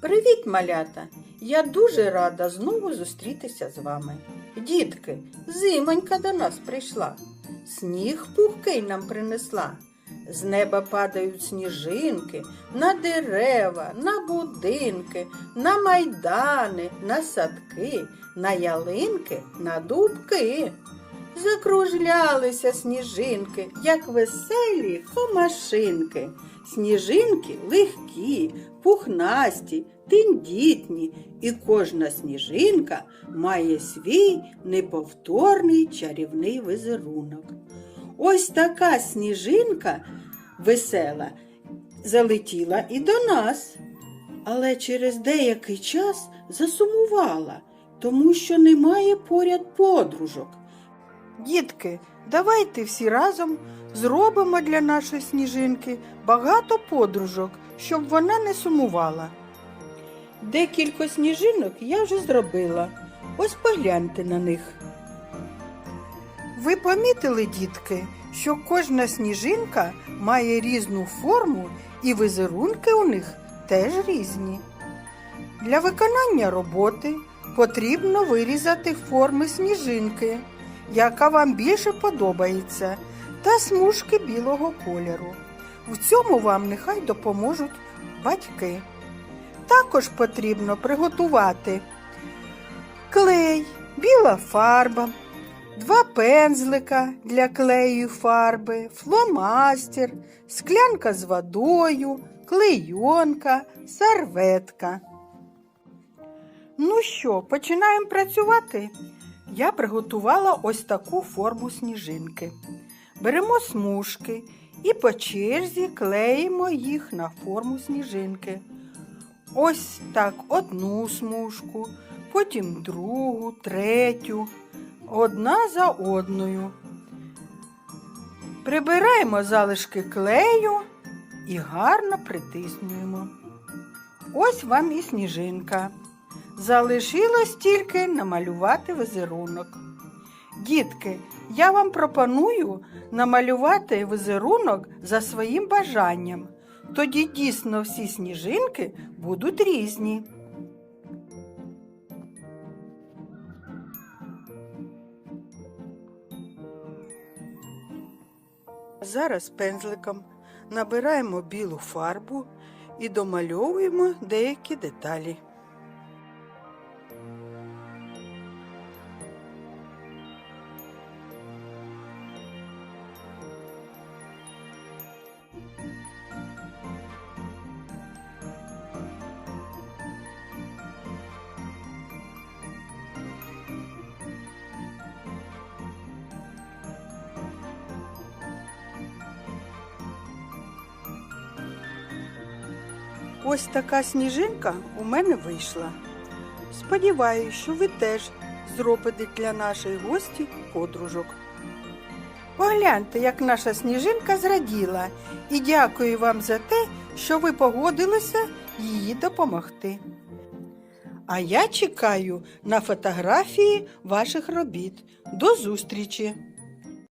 Привіт, малята! Я дуже рада знову зустрітися з вами. Дітки, зимонька до нас прийшла, сніг пухкий нам принесла. З неба падають сніжинки на дерева, на будинки, на майдани, на садки, на ялинки, на дубки. Закружлялися сніжинки, як веселі комашинки. Сніжинки легкі, пухнасті, тендітні, і кожна сніжинка має свій неповторний чарівний візерунок. Ось така сніжинка весела залетіла і до нас, але через деякий час засумувала, тому що немає поряд подружок. Дітки, давайте всі разом зробимо для нашої сніжинки багато подружок, щоб вона не сумувала. Декілька сніжинок я вже зробила. Ось погляньте на них. Ви помітили, дітки, що кожна сніжинка має різну форму і візерунки у них теж різні. Для виконання роботи потрібно вирізати форми сніжинки, яка вам більше подобається, та смужки білого кольору. В цьому вам нехай допоможуть батьки. Також потрібно приготувати клей, біла фарба, два пензлика для клею фарби, фломастер, склянка з водою, клейонка, серветка. Ну що, починаємо працювати? Я приготувала ось таку форму сніжинки. Беремо смужки і по черзі клеїмо їх на форму сніжинки. Ось так одну смужку, потім другу, третю, одна за одною. Прибираємо залишки клею і гарно притиснуємо. Ось вам і сніжинка. Залишилось тільки намалювати візерунок. Дітки, я вам пропоную намалювати візерунок за своїм бажанням. Тоді дійсно всі сніжинки будуть різні. Зараз пензликом набираємо білу фарбу і домальовуємо деякі деталі. Ось така сніжинка у мене вийшла. Сподіваюсь, що ви теж зробите для нашої гості подружок. Погляньте, як наша сніжинка зраділа, і дякую вам за те, що ви погодилися їй допомогти. А я чекаю на фотографії ваших робіт. До зустрічі!